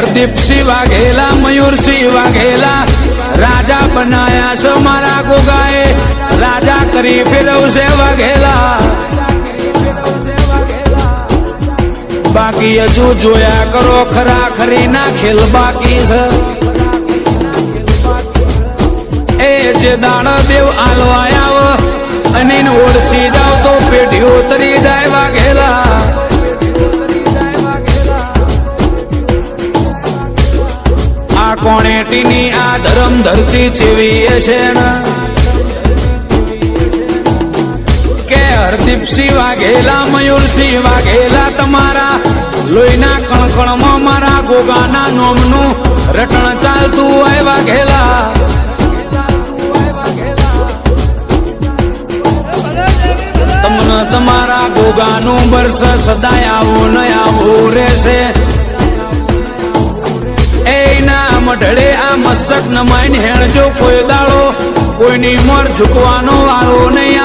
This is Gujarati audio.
હરદીપસિંહ વાઘેલા મયુરસિંહ વાઘેલા. રાજા બનાયા છો મારા ગોગાએ. રાજા કરી ફેરવશે વાઘેલા. બાકી હજુ જોયા કરો ખરા ખરી ના ખેલ બાકી છે. એ જે દાણ દેવ આલો આ કોણેટીની આ ધરમ ધરતી જેવી હશે કે હરદીપ હરદીપસિંહ વાઘેલા મયુરસિંહ વાઘેલા, તમારા લોહીના કણકણમાં મારા ગોગાના નોમનું રટણ ચાલતું હોય વાઘેલા. તમને તમારા ગોગાનું વર્ષ સદાય આવું ન આવું રહેશે. મઢડે આ મસ્તક નમાઈને હેણજો કોઈ દાડો. કોઈની મોર ઝૂકવાનો વારો નહીં